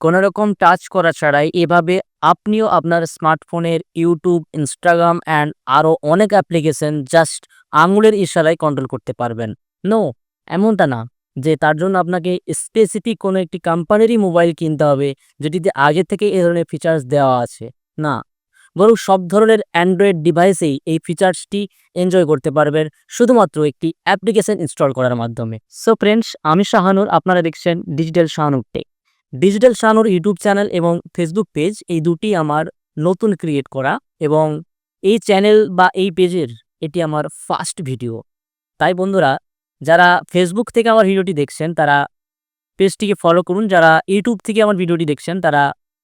কোনো রকম টাচ করা ছাড়াই এভাবে আপনিও আপনার স্মার্টফোনের ইউটিউব ইনস্টাগ্রাম অ্যান্ড আরও অনেক অ্যাপ্লিকেশন জাস্ট আঙুলের ইশারায় কন্ট্রোল করতে পারবেন। নো এমনটা না যে তার জন্য আপনাকে স্পেসিফিক কোনো একটি কোম্পানিরই মোবাইল কিনতে হবে যেটিতে আগে থেকে এ ধরনের ফিচার্স দেওয়া আছে। না, বরং সব ধরনের অ্যান্ড্রয়েড ডিভাইসেই এই ফিচার্সটি এনজয় করতে পারবেন শুধুমাত্র একটি অ্যাপ্লিকেশন ইনস্টল করার মাধ্যমে। সো ফ্রেন্ডস আমি শাহানুর, আপনারা দেখছেন digital Shahanur tech digital Shahanur YouTube channel এবং ফেসবুক পেজ এই দুটি আমার নতুন ক্রিয়েট করা এবং এই চ্যানেল বা এই পেজের এটি আমার ফার্স্ট ভিডিও। তাই বন্ধুরা, যারা ফেসবুক থেকে আমার ভিডিওটি দেখছেন, তারা পেজটিকে ফলো করুন। যারা ইউটিউব থেকে আমার ভিডিওটি দেখছেন, তারা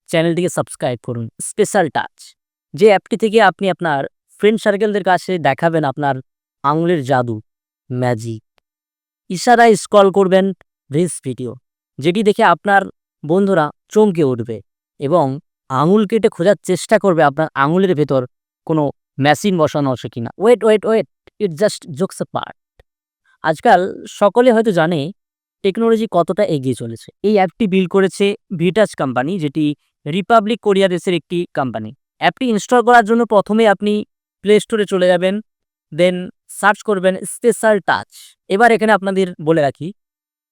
চ্যানেলটিকে সাবস্ক্রাইব করুন। স্পেশাল টাচ, যে অ্যাপটি থেকে আপনি আপনার ফ্রেন্ড সার্কেলদের কাছে দেখাবেন আপনার আঙুলের জাদু, ম্যাজিক। ইশারায় স্কল করবেন রিলস ভিডিও, যেটি দেখে আপনার বন্ধুরা, চমকে উঠবে এবং আঙুল কেটে খোঁজার চেষ্টা করবে আপনার আঙুলের ভেতর কোনো মেশিন বসানো আছে কিনা। Wait wait wait it just jokes part আজকাল সকলে হয়তো জানে টেকনোলজি কতটা এগিয়ে চলেছে। এই অ্যাপটি বিল করেছে ভিটাচ কোম্পানি যেটি রিপাবলিক কোরিয়া দেশের একটি কোম্পানি অ্যাপটি ইনস্টল করার জন্য প্রথমে আপনি প্লে স্টোরে চলে যাবেন দেন সার্চ করবেন স্পেশাল টাচ এবার এখানে আপনাদের বলে রাখি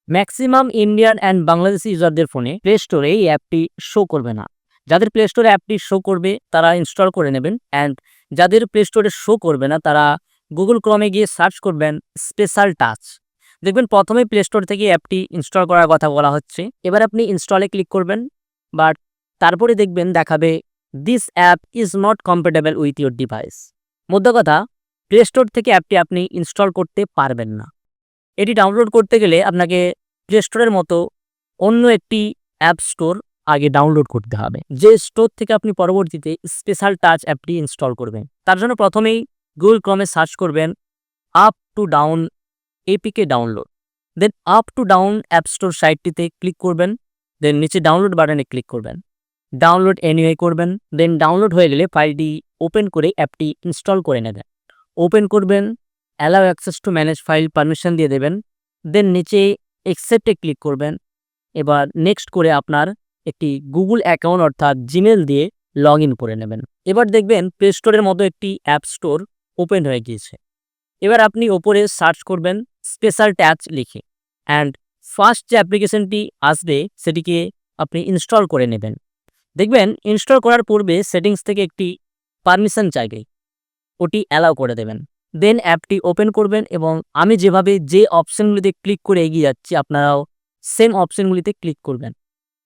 ম্যাক্সিমাম ইন্ডিয়ান অ্যান্ড বাংলাদেশি ইউজারদের ফোনে প্লে স্টোরে এই অ্যাপটি শো করবে না। যাদের প্লে স্টোরে অ্যাপটি শো করবে, তারা ইনস্টল করে নেবেন অ্যান্ড যাদের প্লে স্টোরে শো করবে না, তারা গুগল ক্রমে গিয়ে সার্চ করবেন স্পেশাল টাচ দেখবেন প্রথমে প্লে স্টোর থেকে অ্যাপটি ইনস্টল করার কথা বলা হচ্ছে। এবার আপনি ইনস্টলে ক্লিক করবেন বাট তারপরে দেখবেন দেখাবে this app is not compatible with your device মধ্য কথা প্লে স্টোর থেকে অ্যাপটি আপনি ইনস্টল করতে পারবেন না। এটি ডাউনলোড করতে গেলে আপনাকে প্লে স্টোরের মতো অন্য একটি অ্যাপ স্টোর আগে ডাউনলোড করতে হবে। যে স্টোর থেকে আপনি পরবর্তীতে স্পেশাল টাচ অ্যাপটি ইনস্টল করবেন। তার জন্য প্রথমেই গুগল ক্রমে সার্চ করবেন up to down APK download then up to down app store সাইটটিতে click করবেন। দেন নিচে ডাউনলোড বাটনে ক্লিক করবেন। ডাউনলোড এনিওয়ে করবেন। দেন ডাউনলোড হয়ে গেলে ফাইলটি ওপেন করে অ্যাপটি ইনস্টল করে নেবেন। ওপেন করবেন। Allow access to manage file permission দিয়ে দেবেন দেন নিচে এক্সেপ্টে ক্লিক করবেন। এবার নেক্সট করে আপনার একটি গুগল অ্যাকাউন্ট অর্থাৎ জিমেল দিয়ে লগ করে নেবেন। এবার দেখবেন প্লে স্টোরের মতো একটি অ্যাপ স্টোর ওপেন হয়ে গিয়েছে। এবার আপনি ওপরে সার্চ করবেন স্পেশাল ট্যাচ লিখে অ্যান্ড ফার্স্ট যে অ্যাপ্লিকেশনটি আসবে সেটিকে আপনি ইনস্টল করে নেবেন। দেখবেন ইনস্টল করার পূর্বে সেটিংস থেকে একটি পারমিশন চাইবে, ওটি অ্যালাউ করে দেবেন। দেন অ্যাপটি ওপেন করবেন এবং আমি যেভাবে যে অপশানগুলিতে ক্লিক করে এগিয়ে যাচ্ছি, আপনারাও সেম অপশানগুলিতে ক্লিক করবেন।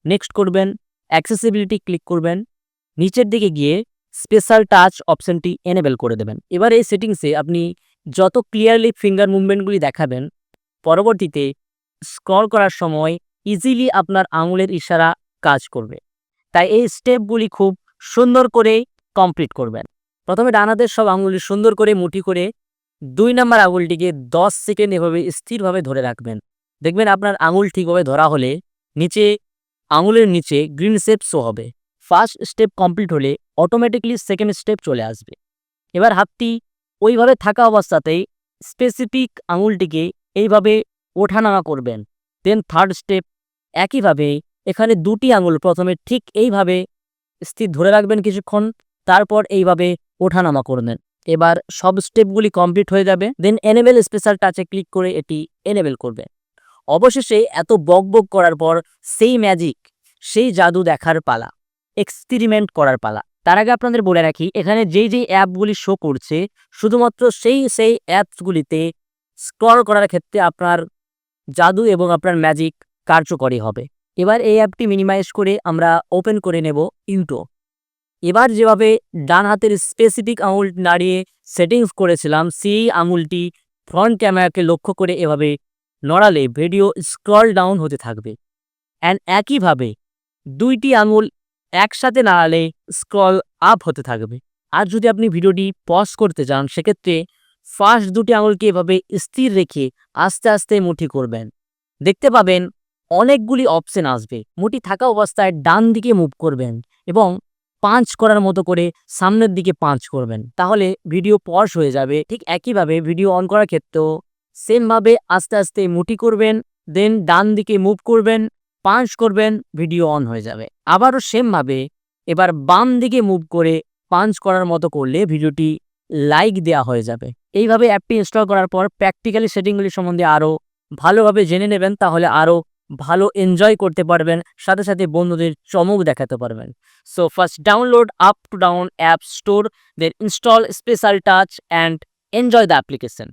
নেক্সট করবেন অ্যাক্সেসিবিলিটি ক্লিক করবেন। নিচের দিকে গিয়ে স্পেশাল টাচ অপশানটি এনেবেল করে দেবেন। এবার এই সেটিংসে আপনি যত ক্লিয়ারলি ফিঙ্গার মুভমেন্টগুলি দেখাবেন, পরবর্তীতে স্ক্রল করার সময় ইজিলি আপনার আঙুলের ইশারা কাজ করবে। তাই এই স্টেপগুলি খুব সুন্দর করে কমপ্লিট করবেন। প্রথমে ডানাদের সব আঙুলি সুন্দর করে মুঠি করে দুই নম্বর আঙুলটিকে দশ সেকেন্ড এভাবে স্থিরভাবে ধরে রাখবেন। দেখবেন আপনার আঙুল ঠিকভাবে ধরা হলে নিচে, আঙুলের নিচে গ্রিন শেপ শো হবে। ফার্স্ট স্টেপ কমপ্লিট হলে অটোমেটিকলি সেকেন্ড স্টেপ চলে আসবে। এবার হাতটি ওইভাবে থাকা অবস্থাতেই স্পেসিফিক আঙুলটিকে এইভাবে ওঠানামা করবেন। দেন থার্ড স্টেপ একইভাবে এখানে দুটি আঙুল প্রথমে ঠিক এইভাবে স্থির ধরে রাখবেন কিছুক্ষণ, তারপর এইভাবে ওঠানামা করবেন। এবার সব স্টেপগুলি কমপ্লিট হয়ে যাবে। দেন এনেবেল স্পেশাল টাচে ক্লিক করে এটি এনেবেল করবে। অবশেষে এত বক বক করার পর সেই ম্যাজিক সেই জাদু দেখার পালা এক্সপেরিমেন্ট করার পালা। তার আগে আপনাদের বলে রাখি, এখানে যেই যেই অ্যাপগুলি শো করছে, শুধুমাত্র সেই সেই অ্যাপসগুলিতে স্ক্রল করার ক্ষেত্রে আপনার জাদু এবং আপনার ম্যাজিক কার্যকরী হবে। এবার এই অ্যাপটি মিনিমাইজ করে আমরা ওপেন করে নেব ইউটো এবার যেভাবে ডান হাতের স্পেসিফিক আঙুল নাড়িয়ে সেটিংস করেছিলাম, সেই আঙুলটি ফ্রন্ট ক্যামেরাকে লক্ষ্য করে এভাবে নড়ালে ভিডিও স্ক্রল ডাউন হতে থাকবে। অ্যান্ড একইভাবে দুইটি আঙুল একসাথে নাড়ালে স্ক্রল আপ হতে থাকবে। আর যদি আপনি ভিডিওটি পজ করতে চান, সেক্ষেত্রে ফার্স্ট দুটি আঙুলকে এভাবে স্থির রেখে আস্তে আস্তে মুঠি করবেন। দেখতে পাবেন অনেকগুলি অপশন আসবে। মুঠি থাকা অবস্থায় ডান দিকে মুভ করবেন এবং পাঁচ করার মতো করে সামনের দিকে পাঁচ করবেন। তাহলে ভিডিও পজ হয়ে যাবে। ঠিক একইভাবে ভিডিও অন করার ক্ষেত্রেও সেমভাবে আস্তে আস্তে মুটি করবেন দেন ডান দিকে মুভ করবেন পাঞ্চ করবেন, ভিডিও অন হয়ে যাবে। আবারও সেমভাবে এবার বাম দিকে মুভ করে পাঞ্চ করার মতো করলে ভিডিওটি লাইক দেওয়া হয়ে যাবে। এইভাবে অ্যাপটি ইনস্টল করার পর প্র্যাকটিক্যালি সেটিংগুলি সম্বন্ধে আরও ভালোভাবে জেনে নেবেন, তাহলে আরও ভালো এনজয় করতে পারবেন, সাথে সাথে বন্ধুদের চমক দেখাতে পারবেন। So first download up to down app store there install special touch and enjoy the application